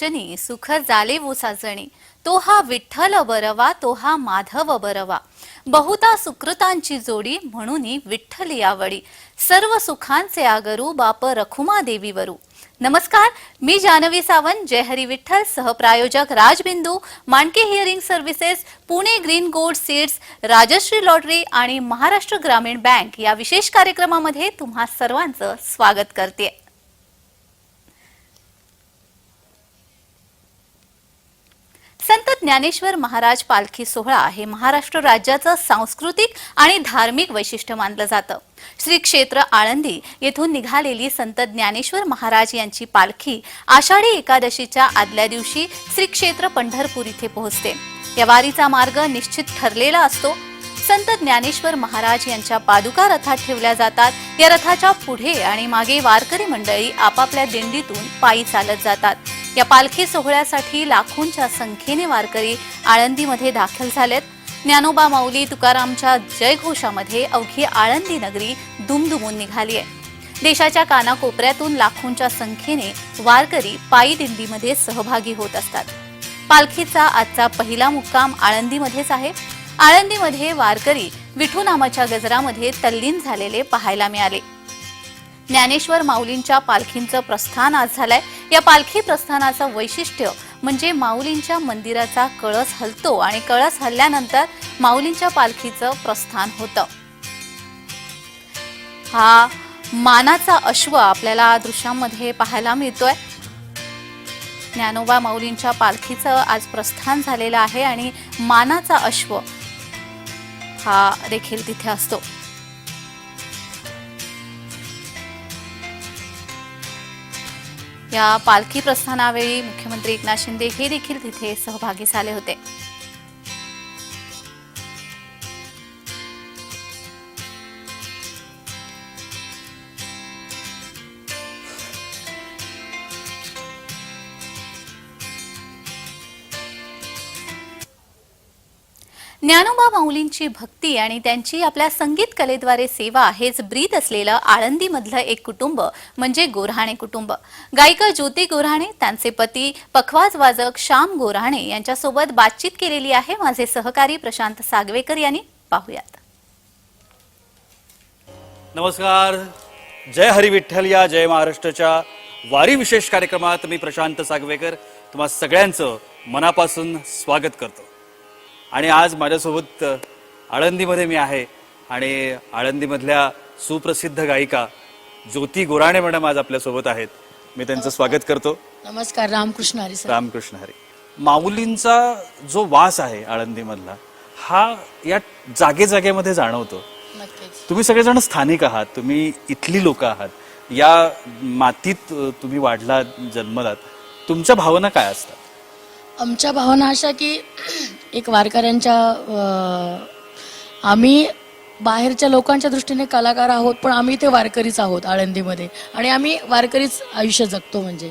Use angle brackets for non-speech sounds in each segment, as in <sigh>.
पाहता सुख जाले वो साजणी तो हा विठ्ठल बरवा तो हा माधव बरवा बहुता सुकृतांची जोडी म्हणून विठ्ठल यावडी सर्व सुखांचे आगरू बाप रखुमा देवीवरू. नमस्कार मी Janhavi Sawant Jai Hari Vitthal सहप्रायोजक Rajbindu Mandke hearing services Pune green gold seeds Rajshree lottery आणि महाराष्ट्र ग्रामीण बँक या विशेष कार्यक्रमामध्ये तुम्हा सर्वांचं स्वागत करते. संत ज्ञानेश्वर महाराज पालखी सोहळा हे महाराष्ट्र राज्याचं सांस्कृतिक आणि धार्मिक वैशिष्ट्य मानलं जातं. श्री क्षेत्र आळंदी येथून निघालेली संत ज्ञानेश्वर महाराज यांची पालखी आषाढी एकादशीच्या आदल्या दिवशी श्री क्षेत्र पंढरपूर इथे पोहोचते. या वारीचा मार्ग निश्चित ठरलेला असतो. संत ज्ञानेश्वर महाराज यांच्या पादुका रथात ठेवल्या जातात. या रथाच्या पुढे आणि मागे वारकरी मंडळी आपापल्या दिंडीतून पायी चालत जातात. या पालखी सोहळ्यासाठी लाखोंच्या संख्येने वारकरी आळंदीमध्ये दाखल झालेत. ज्ञानोबा माऊली तुकारामच्या जयघोषामध्ये अवघी आळंदी नगरी दुमदुमून निघाली आहे. देशाच्या कानाकोपऱ्यातून लाखोंच्या संख्येने वारकरी पायी दिंडीमध्ये सहभागी होत असतात. पालखीचा आजचा पहिला मुक्काम आळंदीमध्येच आहे. आळंदीमध्ये वारकरी विठू नामाच्या गजरामध्ये तल्लीन झालेले पाहायला मिळाले. ज्ञानेश्वर माऊलींच्या पालखींचं प्रस्थान आज झालंय. या पालखी प्रस्थानाचं वैशिष्ट्य म्हणजे माऊलींच्या मंदिराचा कळस हलतो आणि कळस हल्ल्यानंतर माऊलींच्या पालखीचं प्रस्थान होतं. हा मानाचा अश्व आपल्याला दृश्यामध्ये पाहायला मिळतोय. ज्ञानोबा माऊलींच्या पालखीचं आज प्रस्थान झालेलं आहे आणि मानाचा अश्व हा देखील तिथे असतो. या पालखी प्रस्थानावेळी मुख्यमंत्री एकनाथ शिंदे हे देखील तिथे सहभागी झाले होते. ज्ञानोबा माऊलींची भक्ती आणि त्यांची आपल्या संगीत कलेद्वारे सेवा हेच ब्रीद असलेलं आळंदीमधलं एक कुटुंब म्हणजे गोऱ्हाणे कुटुंब. गायिका ज्योती गोऱ्हाणे त्यांचे पती पखवाज वाजक श्याम गोऱ्हाणे यांच्यासोबत बातचीत केलेली आहे माझे सहकारी प्रशांत सागवेकर यांनी. पाहुयात. नमस्कार. जय हरी विठ्ठल या जय महाराष्ट्राच्या वारी विशेष कार्यक्रमात मी प्रशांत सागवेकर. तुम्हा सगळ्यांचं मनापासून स्वागत करतो. आणि आज माझ्यासोबत आळंदीमध्ये मी आहे आणि आळंदीमधल्या सुप्रसिद्ध गायिका ज्योती गोराणे मॅडम आज आपल्यासोबत आहेत. मी त्यांचं स्वागत करतो. नमस्कार रामकृष्ण हरी रामकृष्ण हरी. माऊलींचा जो वास आहे आळंदीमधला हा या जागे जागेमध्ये जाणवतो तुम्ही सगळेजण स्थानिक आहात तुम्ही इथली लोक आहात. या मातीत तुम्ही वाढलात जन्मलात. तुमच्या भावना काय असतात? आमच्या भावना अशा की <clears throat> एक वारकऱ्यांच्या आम्ही बाहेरच्या लोकांच्या दृष्टीने कलाकार आहोत पण आम्ही ते वारकरीच आहोत आळंदीमध्ये. आणि आम्ही वारकरीच आयुष्य जगतो म्हणजे.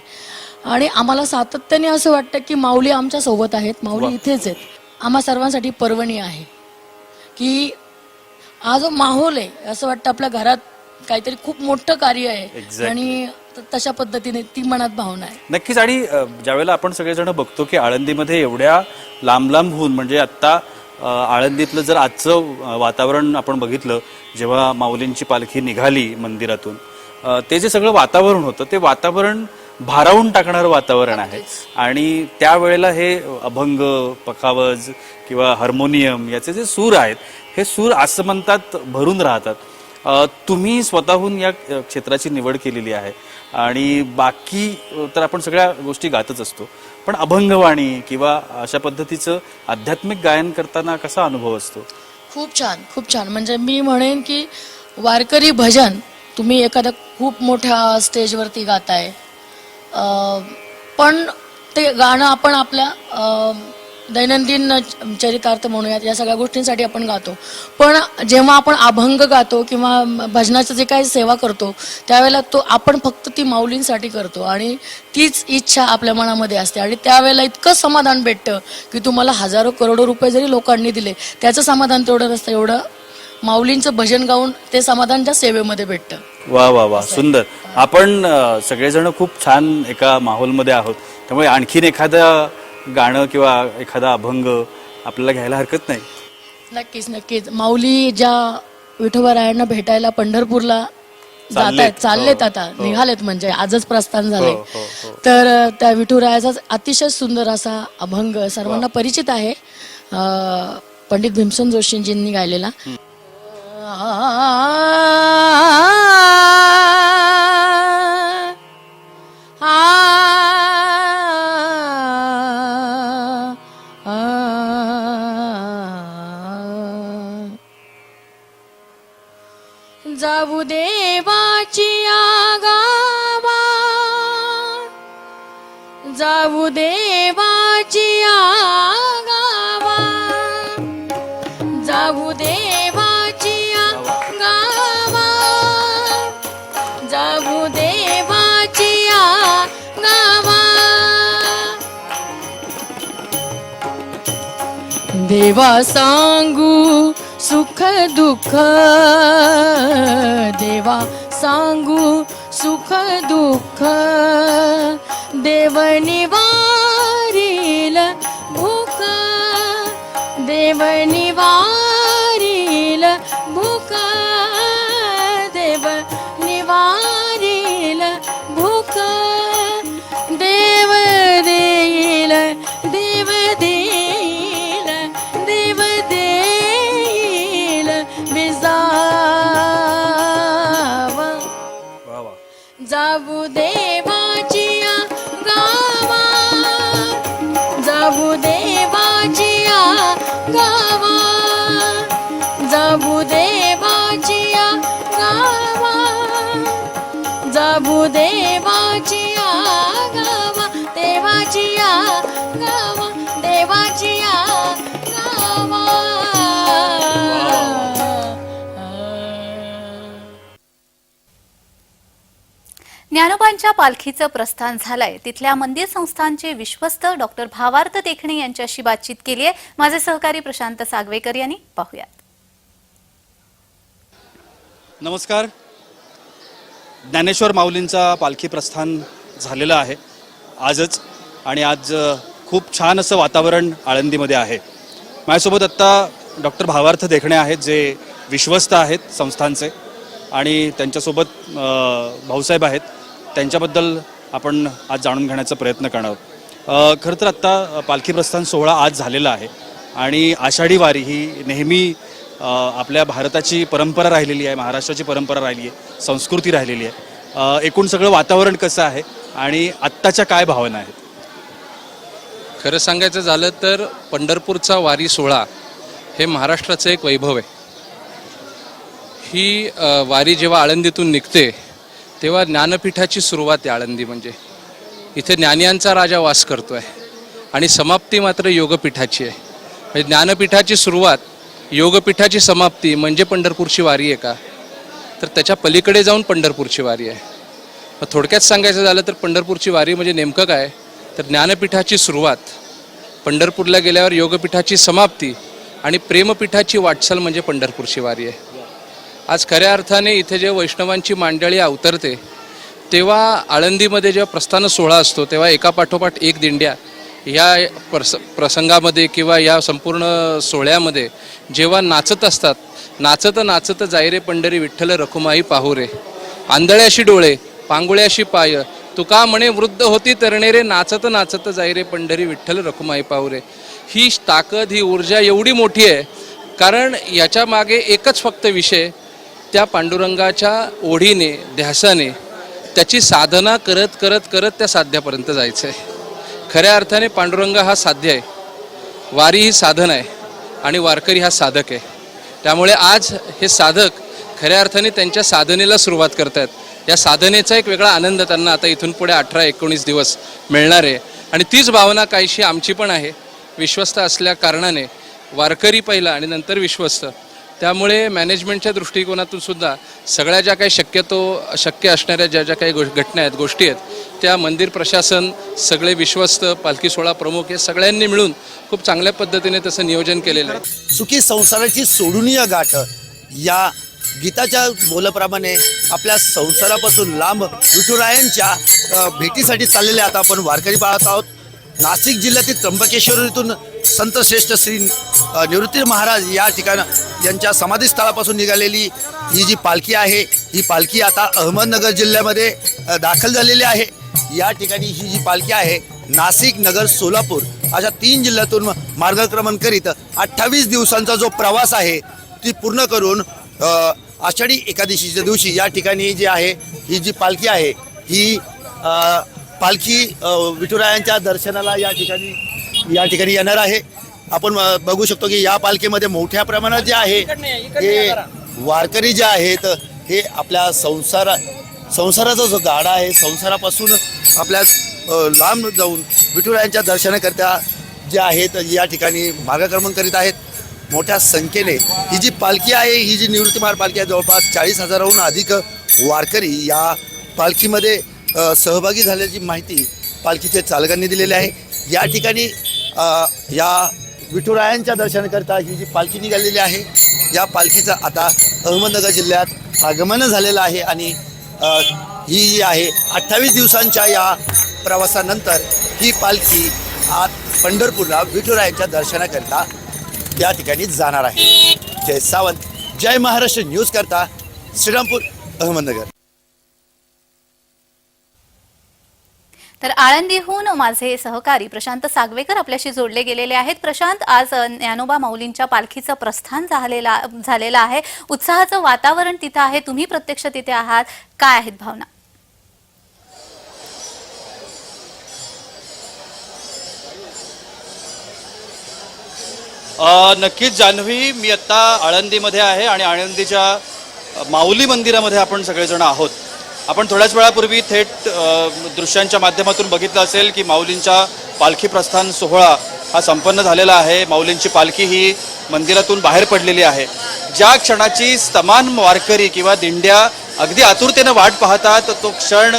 आणि आम्हाला सातत्याने असं वाटतं की माऊली आमच्यासोबत आहेत माऊली इथेच आहेत. आम्हा सर्वांसाठी पर्वणी आहे. की हा जो माहोल आहे असं वाटतं आपल्या घरात काहीतरी खूप मोठं कार्य आहे. आणि त- तशा पद्धतीने ती मनात भावना आहे. नक्कीच. आणि अ, ज्यावेळेला आपण सगळेजण बघतो की आळंदीमध्ये एवढ्या लांब लांब होऊन म्हणजे आत्ता अ, आळंदीतलं जर आजचं अ, वातावरण आपण बघितलं जेव्हा माऊलींची पालखी निघाली मंदिरातून अ, ते जे सगळं वातावरण होतं ते वातावरण भारावून टाकणारं वातावरण आहे. आणि त्यावेळेला हे अभंग पखावज किंवा हार्मोनियम याचे जे सूर आहेत हे सूर असं म्हणतात भरून राहतात. अ, तुम्ही स्वतःहून या अ, क्षेत्राची निवड केलेली आहे. आणि बाकी तर आपण सगळ्या गोष्टी गातच असतो. पण अभंगवाणी किंवा अशा पद्धतीचं आध्यात्मिक गायन करताना कसा अनुभव असतो? खूप छान खूप छान. म्हणजे मी म्हणेन की वारकरी भजन तुम्ही एखाद्या खूप मोठ्या स्टेजवरती गाताय. पण ते गाणं आपण आपल्या दैनंदिन चरितार्थ म्हणूयात या सगळ्या गोष्टींसाठी आपण गातो. पण जेव्हा आपण अभंग गातो किंवा भजनाचं जे काही सेवा करतो त्यावेळेला तो आपण फक्त ती माऊलींसाठी करतो आणि तीच इच्छा आपल्या मनामध्ये असते. आणि त्यावेळेला इतकं समाधान भेटतं की तुम्हाला हजारो करोडो रुपये जरी लोकांनी दिले त्याचं समाधान तेवढं नसतं एवढं माऊलींचं भजन गाऊन ते समाधान त्या सेवेमध्ये भेटतं. वा वा वा सुंदर. आपण सगळेजण खूप छान एका माहोलमध्ये आहोत. त्यामुळे आणखीन एखादं गाणं किंवा एखादा अभंग आपल्याला घ्यायला हरकत नाही नक्कीच नक्कीच माऊली ज्या विठोबरायांना भेटायला पंढरपूरला जात चाललेत. आहेत चाललेत हो, आता निघालेत म्हणजे आजच प्रस्थान झाले हो, हो, हो. तर त्या विठुरायाचा अतिशय सुंदर असा अभंग सर्वांना परिचित आहे अ, पंडित भीमसेन जोशींजींनी गायलेला देवाची गावा जाऊ देवाची गावा जाऊ देवाची गावा देवा सांगू सुख दुःख. देवा सांगू सुख दुःख. देवनिवा देव जाऊ देवाची गावा देवाची गावा देवाची गावा ज्ञानोबांच्या पालखीचं प्रस्थान झालंय. तिथल्या मंदिर संस्थांचे विश्वस्त डॉक्टर भावार्थ देखणे यांच्याशी बातचीत केली आहे माझे सहकारी प्रशांत सागवेकर यांनी. पाहुयात. नमस्कार. ज्ञानेश्वर माऊलींचा पालखी प्रस्थान झालेलं आहे. आजच आणि आज खूप छान असं वातावरण आळंदीमध्ये आहे. माझ्यासोबत आत्ता डॉक्टर भावार्थ देखणे आहेत जे विश्वस्त आहेत संस्थांचे आणि त्यांच्यासोबत भाऊसाहेब आहेत. त्यांच्याबद्दल आपण आज जाणून घेण्याचा प्रयत्न करणार आहोत. खरं तर आत्ता पालखी प्रस्थान सोहळा आज झालेला आहे आणि आषाढी वारी ही नेहमी आपल्या भारताची परंपरा राहिलेली आहे महाराष्ट्राची परंपरा राहिली आहे संस्कृती राहिलेली आहे. एकूण सगळं वातावरण कसं आहे आणि आत्ताच्या काय भावना आहेत? खरं सांगायचं झालं तर पंढरपूरचा वारी सोहळा हे महाराष्ट्राचं एक वैभव आहे. ही वारी जेव्हा आळंदीतून निघते तेव्हा ज्ञानपीठाची सुरुवात आहे आळंदी म्हणजे. इथे ज्ञानियांचा राजा वास करतो आहे आणि समाप्ती मात्र योगपीठाची आहे. म्हणजे ज्ञानपीठाची सुरुवात योगपीठाची समाप्ती म्हणजे पंढरपूरची वारी आहे का? तर त्याच्या पलीकडे जाऊन पंढरपूरची वारी आहे. मग थोडक्यात सांगायचं झालं तर पंढरपूरची वारी म्हणजे नेमकं काय? तर ज्ञानपीठाची सुरुवात पंढरपूरला गेल्यावर योगपीठाची समाप्ती आणि प्रेमपीठाची वाटचाल म्हणजे पंढरपूरची वारी आहे. आज खऱ्या अर्थाने इथे जे वैष्णवांची मांडळी अवतरते तेव्हा आळंदीमध्ये जेव्हा प्रस्थान सोहळा असतो तेव्हा एका पाठोपाठ एक दिंड्या या प्रस प्रसंगामध्ये किंवा या संपूर्ण सोहळ्यामध्ये जेव्हा नाचत असतात नाचत नाचत जायरे पंढरी विठ्ठल रखुमाई पाहुरे. आंधळ्याशी डोळे पांगुळ्याशी पाय तुका म्हणे वृद्ध होती तरणेरे नाचत नाचत जायरे पंढरी विठ्ठल रखुमाई पाहुरे. ही ताकद ही ऊर्जा एवढी मोठी आहे कारण याच्या मागे एकच फक्त विषय त्या पांडुरंगाच्या ओढीने ध्यासाने त्याची साधना करत करत करत त्या साध्यापर्यंत जायचं आहे खऱ्या अर्थाने पांडुरंग हा साध्य आहे. वारी ही साधन आहे आणि वारकरी हा साधक आहे. त्यामुळे आज हे साधक खऱ्या अर्थाने त्यांच्या साधनेला सुरुवात करत आहेत या साधनेचा एक वेगळा आनंद त्यांना आता इथून पुढे अठरा एकोणीस दिवस मिळणार आहे. आणि तीच भावना काहीशी आमची पण आहे. विश्वस्त असल्या कारणाने वारकरी पहिला आणि नंतर विश्वस्त. त्यामुळे मॅनेजमेंटच्या दृष्टिकोनातून सुद्धा सगळ्या ज्या काही शक्यतो शक्य असणाऱ्या ज्या ज्या काही गो घटना आहेत गोष्टी आहेत त्या मंदिर प्रशासन सगळे विश्वस्त पालखी सोहळा प्रमुख हे सगळ्यांनी मिळून खूप चांगल्या पद्धतीने तसं नियोजन केलेलं आहे. सुखी संसाराची सोडून या गाठ. या गीताच्या बोलाप्रमाणे आपल्या संसारापासून लांब विठुरायांच्या भेटीसाठी चाललेले आता आपण वारकरी पाहत आहोत. नाशिक जिल्ह्यातील त्र्यंबकेश्वर इथून संत श्रेष्ठ श्री निवृत्ती महाराज या ठिकाणं यांच्या समाधीस्थळापासून निघालेली ही जी पालखी आहे ही पालखी आता अहमदनगर जिल्ह्यामध्ये दाखल झालेली आहे. या ठिकाणी ही जी पालखी आहे नाशिक नगर सोलापूर अशा तीन जिल्ह्यातून मार्गक्रमण करीत अठ्ठावीस दिवसांचा जो प्रवास आहे ती पूर्ण करून आषाढी एकादशीच्या दिवशी या ठिकाणी जी आहे ही जी पालखी आहे ही पालखी विठुरायांच्या दर्शनाला या ठिकाणी या ठिकाणी येणार आहे. आपण बघू शकतो की या पालखीमध्ये मोठ्या प्रमाणात जे आहे हे वारकरी जे आहेत हे आपल्या संसारा संसाराचा जो गाडा आहे संसारापासून आपल्या लांब जाऊन विठुरायांच्या दर्शनाकरिता जे आहेत या ठिकाणी मार्गक्रमण करीत आहेत मोठ्या संख्येने. ही जी पालखी आहे ही जी निवृत्तीमार पालखी आहे जवळपास चाळीस हजाराहून अधिक वारकरी या पालखीमध्ये सहभागी झाल्याची माहिती पालखीचे चालकांनी दिलेली आहे. या ठिकाणी या विठुरायांच्या दर्शनाकरता ही जी पालखी निघालेली आहे या पालखीचं आता अहमदनगर जिल्ह्यात आगमन झालेलं आहे आणि ही जी आहे अठ्ठावीस दिवसांच्या या प्रवासानंतर ही पालखी आज पंढरपूरला विठुरायांच्या दर्शनाकरिता या ठिकाणी जाणार आहे. जय सावंत जय महाराष्ट्र न्यूज करता श्रीरामपूर अहमदनगर. तर आळंदीहून माझे सहकारी प्रशांत सागवेकर आपल्याशी जोडले गेलेले आहेत. प्रशांत आज ज्ञानोबा माऊलींच्या पालखीचं प्रस्थान झालेला झालेलं आहे. उत्साहाचं वातावरण तिथं आहे. तुम्ही प्रत्यक्ष तिथे आहात. काय आहेत भावना? नक्कीच जान्हवी मी आत्ता आळंदीमध्ये आहे आणि आळंदीच्या माऊली मंदिरामध्ये आपण सगळेजण आहोत. आपण थोड्याच वेळापूर्वी थेट दृश्यांच्या माध्यमातून बघितलं असेल की माऊलींच्या पालखी प्रस्थान सोहळा हा संपन्न झालेला आहे. माऊलींची पालखी ही मंदिरातून बाहेर पडलेली आहे. ज्या क्षणाची स्तमान वारकरी किंवा दिंड्या अगदी आतुरतेनं वाट पाहतात तो क्षण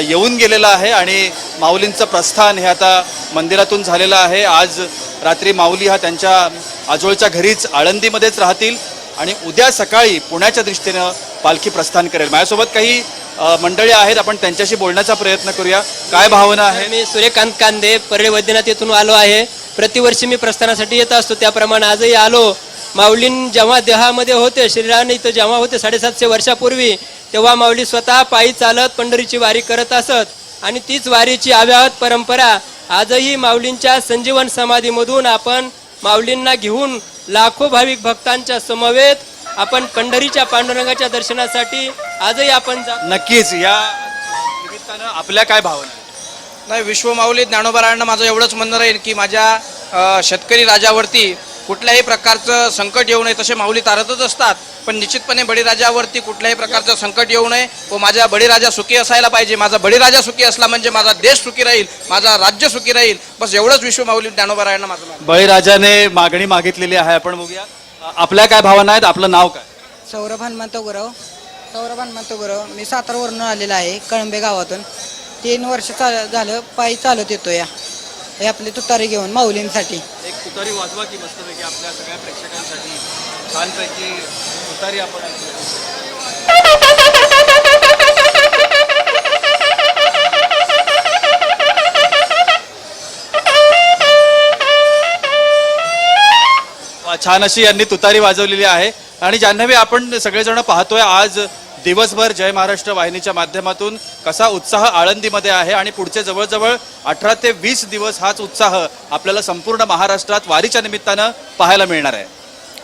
येऊन गेलेला आहे आणि माऊलींचं प्रस्थान हे आता मंदिरातून झालेलं आहे. आज रात्री माऊली हा त्यांच्या आजोळच्या घरीच आळंदीमध्येच राहतील आणि उद्या सकाळी पुण्याच्या दृष्टीनं पालखी प्रस्थान करेल. माझ्यासोबत काही मंडळी आहेत आपण त्यांच्याशी बोलण्याचा प्रयत्न करूया. काय भावना आहे? मी सूर्यकांत कांदे परळी वैद्यनाथ येथून आलो आहे. प्रतिवर्षी मी प्रस्थानासाठी येत असतो. त्याप्रमाणे आजही आलो. माऊलीन जेव्हा देहामध्ये होते शरीराने इथं जेव्हा होते साडेसातशे वर्षापूर्वी तेव्हा माऊली स्वतः पायी चालत पंढरीची वारी करत असत. आणि तीच वारीची अव्याहत परंपरा आजही माऊलींच्या संजीवन समाधीमधून आपण माऊलींना घेऊन लाखो भाविक भक्तांच्या समवेत आपण पंढरीच्या पांडुरंगाच्या दर्शनासाठी आजही आपण जा नक्कीच या निमित्तानं आपल्या काय भावना आहेत? नाही विश्वमाऊली ज्ञानोबारायांना माझं एवढंच म्हणणं राहील की माझ्या अ, शेतकरी राजावरती कुठल्याही प्रकारचं संकट येऊ नये तसे माऊली तारतच असतात. पण निश्चितपणे बळीराजावरती कुठल्याही प्रकारचं संकट येऊ नये व माझा बळीराजा सुखी असायला पाहिजे. माझा बळीराजा सुखी असला म्हणजे माझा देश सुखी राहील माझा राज्य सुखी राहील. बस एवढंच विश्वमाऊली ज्ञानोबारायांना माझं म्हणणं आहे. बळीराजाने मागणी मागितलेली आहे. आपण बघूया. आपल्या काय भावना आहेत? आपलं नाव काय? सौरभ हनुमंत गुरव सौरभ हनुमंत गुरव मी सातारवरून आलेला आहे कळंबे गावातून. तीन वर्ष चाल झालं पायी चालत येतो या हे आपली तुतारी घेऊन माऊलींसाठी. एक तुतारी वाजवा की मस्तपैकी आपल्या सगळ्या प्रेक्षकांसाठी. छानपैकी तुतारी आपण ऐकूया. छान अशी यांनी तुतारी वाजवलेली आहे. आणि जान्हवी आपण सगळेजण पाहतोय आज दिवसभर जय महाराष्ट्र वाहिनीच्या माध्यमातून कसा उत्साह आळंदीमध्ये आहे आणि पुढचे जवळजवळ अठरा ते वीस दिवस हाच उत्साह आपल्याला संपूर्ण महाराष्ट्रात वारीच्या निमित्तानं पाहायला मिळणार आहे.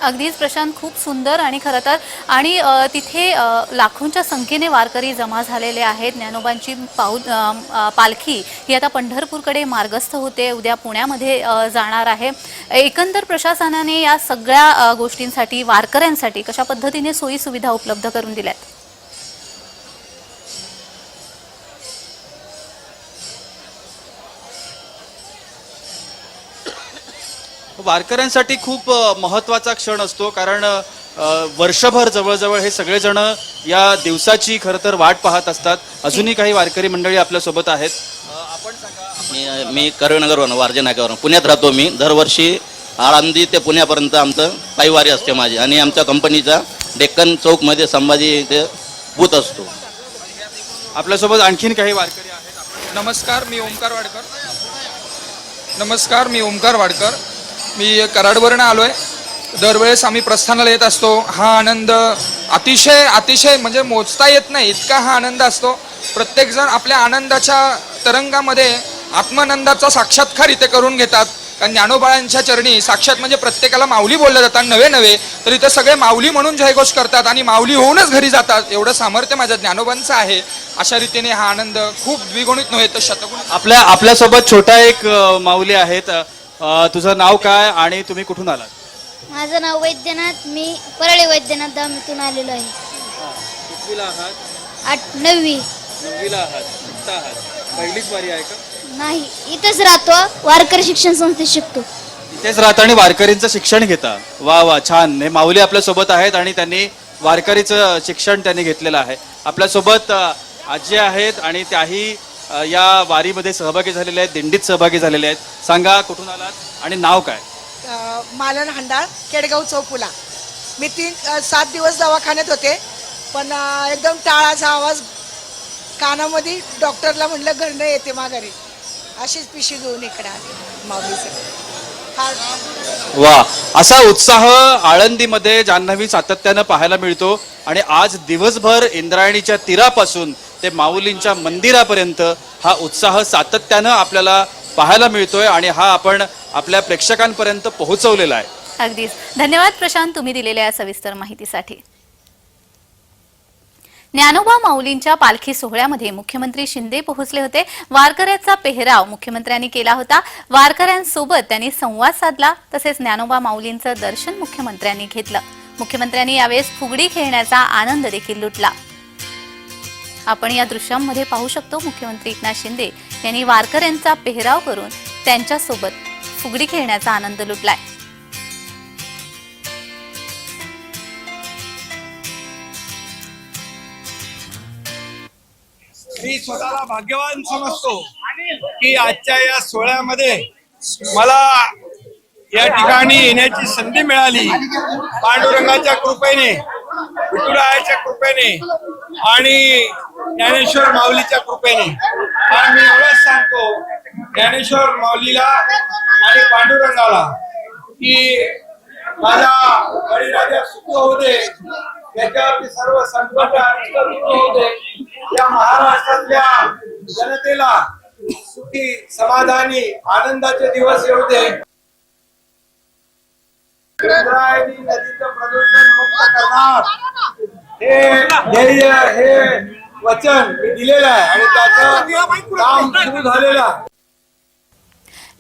अगदीच प्रशांत खूप सुंदर आणि खरं तर आणि तिथे लाखोंच्या संख्येने वारकरी जमा झालेले आहेत. ज्ञानोबांची पाऊ पालखी ही आता पंढरपूरकडे मार्गस्थ होते उद्या पुण्यामध्ये जाणार आहे. एकंदर प्रशासनाने या सगळ्या गोष्टींसाठी वारकऱ्यांसाठी कशा पद्धतीने सोयी सुविधा उपलब्ध करून दिल्यात? वारकऱ्यांसाठी खूप महत्त्वाचा क्षण असतो. कारण वर्षभर जवळजवळ हे सगळेजण या दिवसाची खरं तर वाट पाहत असतात. अजूनही काही वारकरी मंडळी आपल्यासोबत आहेत. मी मी करवीनगरवरून वारजे नाक्यावरून. पुण्यात राहतो मी. दरवर्षी आळंदी ते पुण्यापर्यंत आमचं पायवारी असते माझी. आणि आमच्या कंपनीचा डेक्कन चौकमध्ये संभाजी ते बूथ असतो. आपल्यासोबत आणखीन काही वारकरी आहेत. नमस्कार मी ओमकार वाडकर. नमस्कार मी ओमकार वाडकर. मी कराडवरनं आलो आहे दरवेळेस आम्ही प्रस्थानाला येत असतो. हा आनंद अतिशय अतिशय म्हणजे मोजता येत नाही इतका हा आनंद असतो. प्रत्येकजण आपल्या आनंदाच्या तरंगामध्ये आत्मानंदाचा साक्षात्कार इथे करून घेतात. कारण ज्ञानोबाळांच्या चरणी साक्षात म्हणजे प्रत्येकाला माऊली बोललं जातात नवे नवे. तर इथे सगळे माऊली म्हणून जयघोष करतात आणि माऊली होऊनच घरी जातात. एवढं सामर्थ्य माझ्या ज्ञानोबांचं आहे. अशा रीतीने हा आनंद खूप द्विगुणित नव्हे तर शतगुण आपल्या आपल्यासोबत छोटा एक माऊली आहेत. अ, तुझं नाव काय आणि तुम्ही कुठून आलात? माझं नाव वैद्यनाथ मी परळी वैद्यनाथ धामीतून आलेलो आहे. कितवीला आहात? आठ नववी. नववीला आहात. कुठं आहात? पहिलीच वारी आहे का? नाही इथंच राहतो. वारकरी शिक्षण संस्थेत शिकतो. इथेच राहता आणि वारकरींचं शिक्षण घेता. वा वा छान. हे माऊली आपल्यासोबत आहेत आणि त्यांनी वारकरीचं शिक्षण त्यांनी घेतलेलं आहे. आपल्यासोबत अ, आजी आहेत आणि त्याही या वारीमध्ये सहभागी झालेल्या आहेत दिंडीत सहभागी झालेल्या आहेत. सांगा कुठून आलात आणि नाव काय? मालन हंडाळ केडगाव चौफुला मी तीन सात दिवस दवाखान्यात होते पण एकदम टाळाचा आवाज कानामध्ये डॉक्टरला म्हणलं घरनं येते माघारी अशीच पिशवी घेऊन इकडे आले माऊलीचं. वा. असा उत्साह आळंदीमध्ये जान्हवी सातत्यानं पाहायला मिळतो आणि आज दिवसभर इंद्रायणीच्या तीरापासून ते माऊलींच्या मंदिरापर्यंत हा उत्साह सातत्यानं आपल्याला पाहायला मिळतोय आणि हा आपण आपल्या प्रेक्षकांपर्यंत पोहोचवलेला आहे. अगदीच. धन्यवाद प्रशांत तुम्ही दिलेल्या या सविस्तर माहितीसाठी. ज्ञानोबा माऊलींच्या पालखी सोहळ्यामध्ये मुख्यमंत्री शिंदे पोहोचले होते. वारकऱ्याचा पेहराव मुख्यमंत्र्यांनी केला होता. वारकऱ्यांसोबत त्यांनी संवाद साधला. तसेच ज्ञानोबा माऊलींचं दर्शन मुख्यमंत्र्यांनी घेतलं. मुख्यमंत्र्यांनी यावेळेस फुगडी खेळण्याचा आनंद देखील लुटला. आपण या दृश्यांमध्ये पाहू शकतो मुख्यमंत्री एकनाथ शिंदे यांनी वारकऱ्यांचा पेहराव करून त्यांच्यासोबत फुगडी खेळण्याचा आनंद लुटलाय. मी स्वतःला भाग्यवान समजतो की आजच्या या सोहळ्यामध्ये मला या ठिकाणी येण्याची संधी मिळाली. पांडुरंगाच्या कृपेने विठुरायाच्या कृपेने आणि ज्ञानेश्वर माऊलीच्या कृपेने. आणि मी एवढंच सांगतो ज्ञानेश्वर माऊलीला आणि पांडुरंगाला की माझा बळीराजा सुख होते त्याच्यावरती सर्व संकट होते या महाराष्ट्रातल्या जनतेला सुखी समाधानी आनंदाचे दिवस येऊ दे. नदीचं प्रदूषण मुक्त करणार. हे ध्येय हे वचन मी दिलेलं आहे आणि त्याचं काम सुरू झालेलं आहे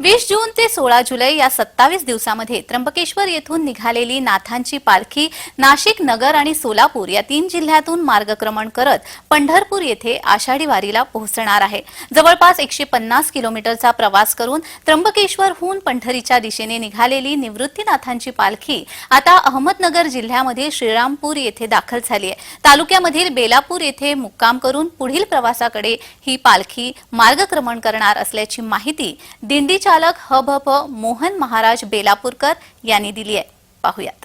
वीस जून ते सोळा जुलै या सत्तावीस दिवसामध्ये त्र्यंबकेश्वर येथून निघालेली नाथांची पालखी नाशिक नगर आणि सोलापूर या तीन जिल्ह्यातून मार्गक्रमण करत पंढरपूर येथे आषाढी वारीला पोहोचणार आहे. जवळपास एकशे पन्नास किलोमीटरचा प्रवास करून त्र्यंबकेश्वरहून पंढरीच्या दिशेने निघालेली निवृत्तीनाथांची पालखी आता अहमदनगर जिल्ह्यामध्ये श्रीरामपूर येथे दाखल झाली आहे. तालुक्यामधील बेलापूर येथे मुक्काम करून पुढील प्रवासाकडे ही पालखी मार्गक्रमण करणार असल्याची माहिती दिंडीच्या चालक हभप मोहन महाराज बेलापूरकर यांनी दिली आहे. पाहुयात.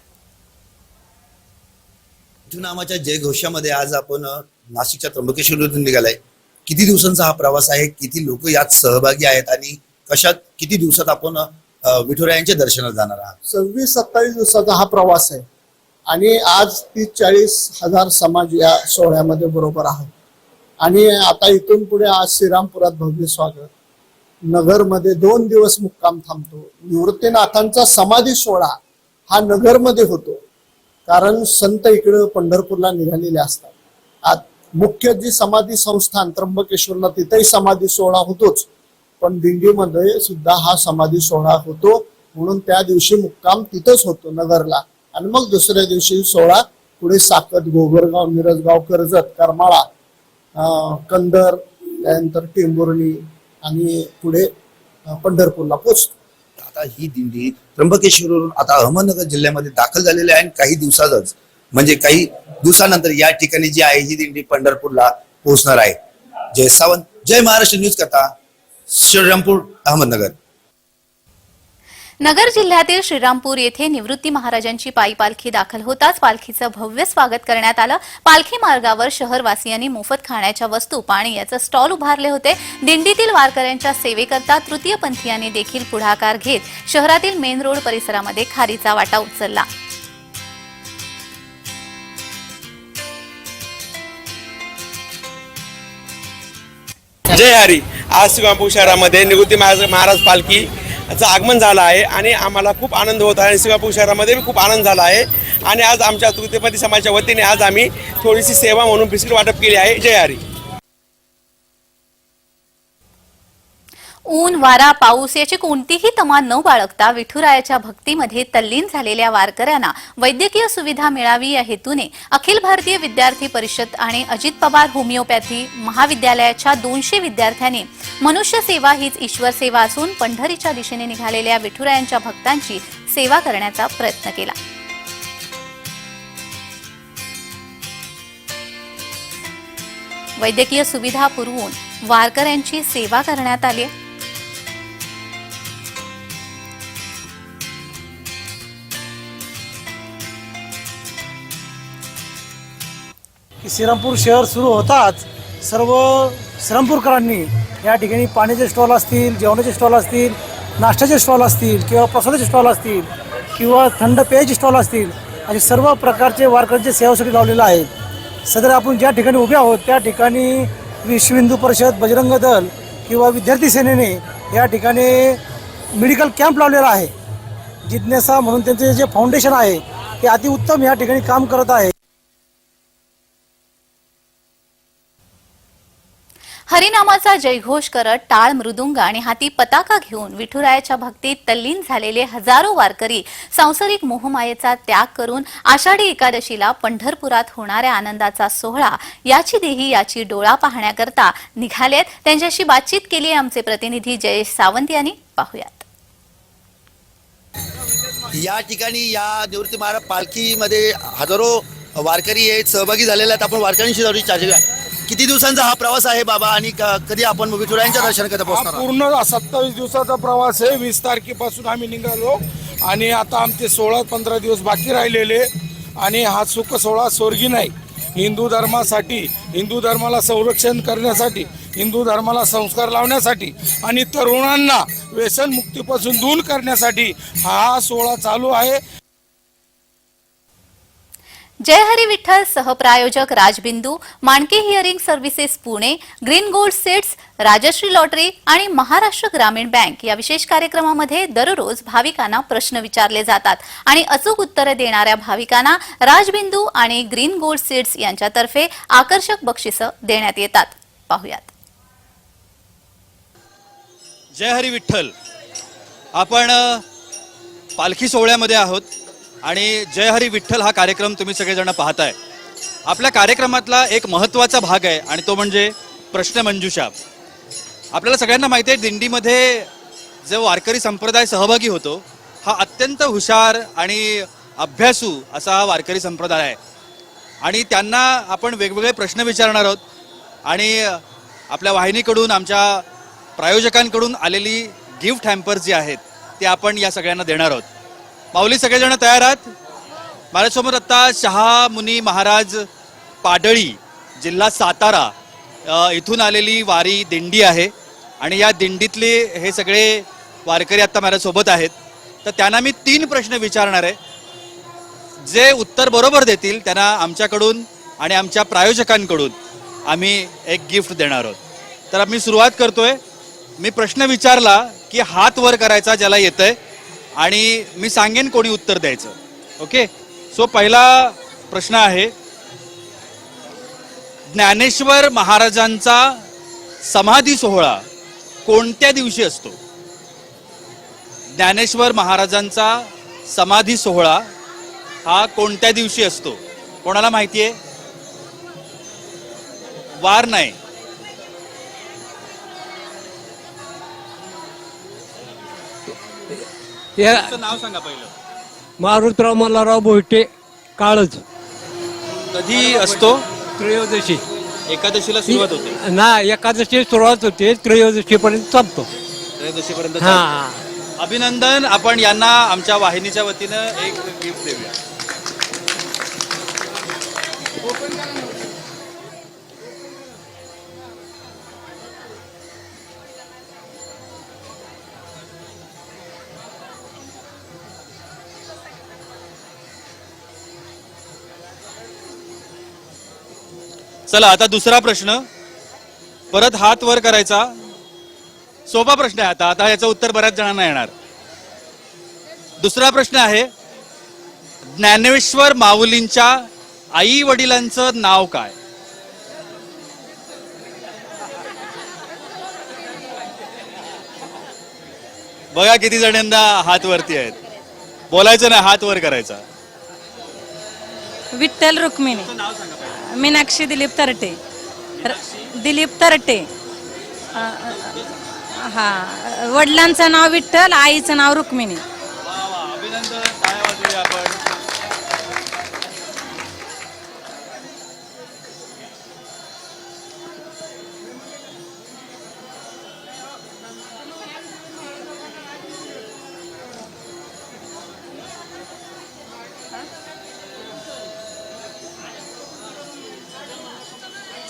नामाच्या जयघोषामध्ये आज आपण नाशिकच्या त्र्यंबकेश्वरतून निघालाय. किती दिवसांचा हा प्रवास आहे? किती लोक यात सहभागी आहेत? आणि कशात किती दिवसात आपण विठुरायांच्या दर्शनाला जाणार आहात? सव्वीस सत्तावीस दिवसाचा हा प्रवास आहे. आणि आज तीस चाळीस हजार समाज या सोहळ्यामध्ये बरोबर आहे आणि आता इथून पुढे आज श्रीरामपुरात भव्य स्वागत. नगरमध्ये दोन दिवस मुक्काम थांबतो. निवृत्तीनाथांचा समाधी सोहळा हा नगरमध्ये होतो. कारण संत इकडं पंढरपूरला निघालेले असतात. आत मुख्य जी समाधी संस्थान त्र्यंबकेश्वरला तिथेही समाधी सोहळा होतोच. पण दिंडीमध्ये सुद्धा हा समाधी सोहळा होतो. म्हणून त्या दिवशी मुक्काम तिथंच होतो नगरला. आणि मग दुसऱ्या दिवशी सोहळा पुढे साकत गोगरगाव मिरजगाव कर्जत करमाळा कंदर त्यानंतर टेंभुर्णी आणि पुढे पंढरपूरला पोचतो आता ही दिंडी त्र्यंबकेश्वरवरून आता अहमदनगर जिल्ह्यामध्ये दाखल झालेली आहे आणि काही दिवसातच म्हणजे काही दिवसानंतर या ठिकाणी जी आहे ही दिंडी पंढरपूरला पोहोचणार आहे. जय सावंत जय महाराष्ट्र न्यूज कथा श्रीरामपूर अहमदनगर. नगर जिल्ह्यातील श्रीरामपूर येथे निवृत्ती महाराजांची पायी पालखी दाखल होताच पालखीचं भव्य स्वागत करण्यात आलं. पालखी मार्गावर शहरवासियांनी मोफत खाण्याच्या वस्तू पाणी याचं स्टॉल उभारले होते. दिंडीतील वारकऱ्यांच्या सेवेकरता तृतीय पंथीयांनी देखील पुढाकार घेत शहरातील मेन रोड परिसरामध्ये खारीचा वाटा उचलला. जय हरी. आज शिवापूर शहरामध्ये निवृत्ती महाराज पालखी पालखीचं आगमन झालं आहे आणि आम्हाला खूप आनंद होत आहे. आणि शिवापूर शहरामध्ये खूप आनंद झाला आहे. आणि आज आमच्या तृतीयपती समाजाच्या वतीने आज आम्ही थोडीशी सेवा म्हणून बिस्किट वाटप केली आहे. जय हरी. ऊन वारा पाऊस याची कोणतीही तमा न बाळगता विठुरायाच्या भक्तीमध्ये तल्लीन झालेल्या वारकऱ्यांना वैद्यकीय सुविधा मिळावी या हेतूने अखिल भारतीय विद्यार्थी परिषद आणि अजित पवार होमिओपॅथी महाविद्यालयाच्या दोनशे विद्यार्थ्यांनी मनुष्य सेवा हीच ईश्वर सेवा असून पंढरीच्या दिशेने निघालेल्या विठुरायांच्या भक्तांची सेवा करण्याचा प्रयत्न केला. वैद्यकीय सुविधा पुरवून वारकऱ्यांची सेवा करण्यात आली की श्रीरामपूर शहर सुरू होताच सर्व श्रीरामपूरकरांनी या ठिकाणी पाण्याचे स्टॉल असतील जेवणाचे स्टॉल असतील नाश्त्याचे स्टॉल असतील किंवा प्रसादाचे स्टॉल असतील किंवा थंड पेयाचे स्टॉल असतील असे सर्व प्रकारचे वारकऱ्यांचे सेवासाठी लावलेलं आहे सदर आपण ज्या ठिकाणी उभे आहोत त्या ठिकाणी विश्व हिंदू परिषद बजरंग दल किंवा विद्यार्थी सेनेने या ठिकाणी मेडिकल कॅम्प लावलेला आहे. जिज्ञासा म्हणून त्यांचे जे फाउंडेशन आहे ते अतिउत्तम या ठिकाणी काम करत आहे. हरिनामाचा जयघोष करत टाळ मृदुंग आणि हाती पताका घेऊन विठुरायाच्या भक्तीत तल्लीन झालेले हजारो वारकरी सांसारिक मोहमायेचा त्याग करून आषाढी एकादशीला पंढरपुरात होणाऱ्या आनंदाचा सोहळा याची देही याची डोळा पाहण्याकरता निघालेत. त्यांच्याशी बातचीत केली आहे आमचे प्रतिनिधी जयेश सावंत यांनी. पाहुयात. या ठिकाणी या निवृत्ती महाराज पालखीमध्ये हजारो वारकरी आहेत सहभागी झालेले आहेत. आपण वारकऱ्यांशी थोडी चर्चा किती दिवसांचा हा प्रवास आहे बाबा? आणि क- कधी आपण विठुरायांच्या दर्शन करता पोहोचणार आहात? पूर्ण सत्तावीस दिवसाचा प्रवास आहे. वीस तारखेपासून आम्ही निघालो. आणि आता आमचे सोळा पंधरा दिवस बाकी राहिलेले. आणि हा सुख सोहळा स्वर्गी नाही. हिंदू धर्मासाठी हिंदू धर्माला संरक्षण करण्यासाठी हिंदू धर्माला संस्कार लावण्यासाठी आणि तरुणांना व्यसन मुक्तीपासून दूर करण्यासाठी हा सोहळा चालू आहे. जय Hari Vitthal सहप्रायोजक Rajbindu Manke hearing services Pune green gold seeds Rajshree lottery आणि महाराष्ट्र ग्रामीण बँक या विशेष कार्यक्रमामध्ये दररोज भाविकांना प्रश्न विचारले जातात. आणि अचूक उत्तर देणाऱ्या भाविकांना राजबिंदू आणि ग्रीन गोल्ड सीड्स यांच्यातर्फे आकर्षक बक्षिसं देण्यात येतात. पाहुयात. जय हरी विठ्ठल. आपण पालखी सोहळ्यामध्ये आहोत. आणि जय हरी विठ्ठल हा कार्यक्रम तुम्ही सगळेजण पाहताय. आपल्या कार्यक्रमातला एक महत्त्वाचा भाग आहे आणि तो म्हणजे प्रश्नमंजुषा आपल्याला सगळ्यांना माहिती आहे दिंडीमध्ये जो वारकरी संप्रदाय सहभागी होतो हा अत्यंत हुशार आणि अभ्यासू असा हा वारकरी संप्रदाय आहे. आणि त्यांना आपण वेगवेगळे प्रश्न विचारणार आहोत आणि आपल्या वाहिनीकडून आमच्या प्रायोजकांकडून आलेली गिफ्ट हॅम्पर जी आहेत ते आपण या सगळ्यांना देणार आहोत. माऊली सगळेजण तयार आहात? माझ्यासमोर आता शहा मुनी महाराज पाडळी जिल्हा सातारा इथून आलेली वारी दिंडी आहे. आणि या दिंडीतले हे सगळे वारकरी आता माझ्यासोबत आहेत. तर त्यांना मी तीन प्रश्न विचारणार आहे. जे उत्तर बरोबर देतील त्यांना आमच्याकडून आणि आमच्या प्रायोजकांकडून आम्ही एक गिफ्ट देणार आहोत. तर मी सुरुवात करतोय. मी प्रश्न विचारला की हात वर करायचा ज्याला येतंय आणि मी सांगेन कोणी उत्तर द्यायचं. ओके सो पहिला प्रश्न आहे ज्ञानेश्वर महाराजांचा समाधी सोहळा कोणत्या दिवशी असतो? ज्ञानेश्वर महाराजांचा समाधी सोहळा हा कोणत्या दिवशी असतो? कोणाला माहिती आहे? वार नाही. तुमचं नाव सांगा पहिलं. मारुतराव मल्हारराव बोईटे काळच कधी असतो? त्रयोदशी. एकादशीला सुरुवात होते. ना एकादशी सुरुवात होते त्रयोदशी पर्यंत चालतो. त्रयोदशीपर्यंत हा. अभिनंदन आपण यांना आमच्या वाहिनीच्या वतीनं एक गिफ्ट देऊया. चला आता दुसरा प्रश्न. परत हात वर करायचा. सोपा प्रश्न आहे आता. आता याचं उत्तर बऱ्याच जणांना येणार. दुसरा प्रश्न आहे ज्ञानेश्वर माऊलींच्या आई वडिलांचं नाव काय? बघा किती जणांना हात वरती आहेत. बोलायचं नाही हात वर करायचा. विठ्ठल रुक्मिणी. मीनाक्षी दिलीप तरटे. दिलीप तरटे. हा. वडिलांचं नाव विठ्ठल आईचं नाव रुक्मिणी.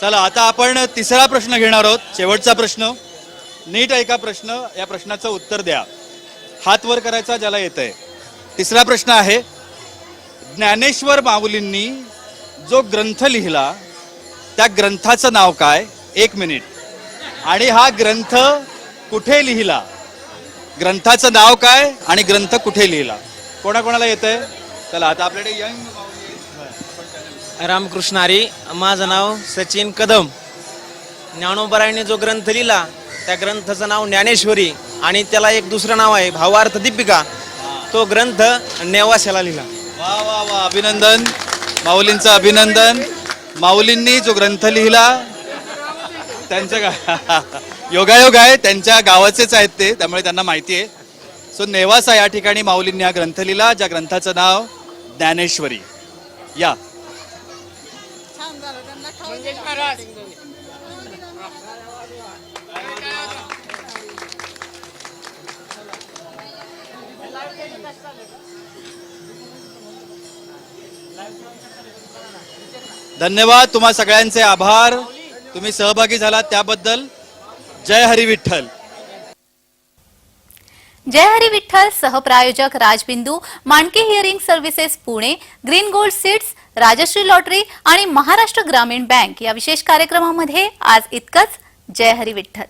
चला आता आपण तिसरा प्रश्न घेणार आहोत शेवटचा प्रश्न. नीट ऐका प्रश्न या प्रश्नाचं उत्तर द्या. हात वर करायचा ज्याला येत आहे तिसरा प्रश्न आहे ज्ञानेश्वर माऊलींनी जो ग्रंथ लिहिला त्या ग्रंथाचं नाव काय? एक मिनिट. आणि हा ग्रंथ कुठे लिहिला? ग्रंथाचं नाव काय आणि ग्रंथ कुठे लिहिला? कोणाकोणाला येत आहे चला आता आपल्याकडे यंग रामकृष्णारी माझं नाव सचिन कदम. ज्ञानोबरायने जो ग्रंथ लिहिला त्या ग्रंथाचं नाव ज्ञानेश्वरी आणि त्याला एक दुसरं नाव आहे भावार्थ दीपिका. तो ग्रंथ नेवाशाला लिहिला. वा वा वा अभिनंदन. माऊलींचं अभिनंदन. माऊलींनी जो ग्रंथ लिहिला त्यांच्या गा <laughs> योगायोग आहे त्यांच्या गावाचेच आहेत ते त्यामुळे त्यांना माहिती आहे. सो नेवासा या ठिकाणी माऊलींनी हा ग्रंथ लिहिला ज्या ग्रंथाचं नाव ज्ञानेश्वरी. या. धन्यवाद तुम्हा सगळ्यांचे आभार. तुम्ही सहभागी झालात त्याबद्दल. जय हरी विठ्ठल. जय Hari Vitthal सहप्रायोजक Rajbindu Mandke hearing services Pune green gold seeds Rajshree lottery आणि महाराष्ट्र ग्रामीण बँक या विशेष कार्यक्रमामध्ये आज इतकंच. जय हरी विठ्ठल.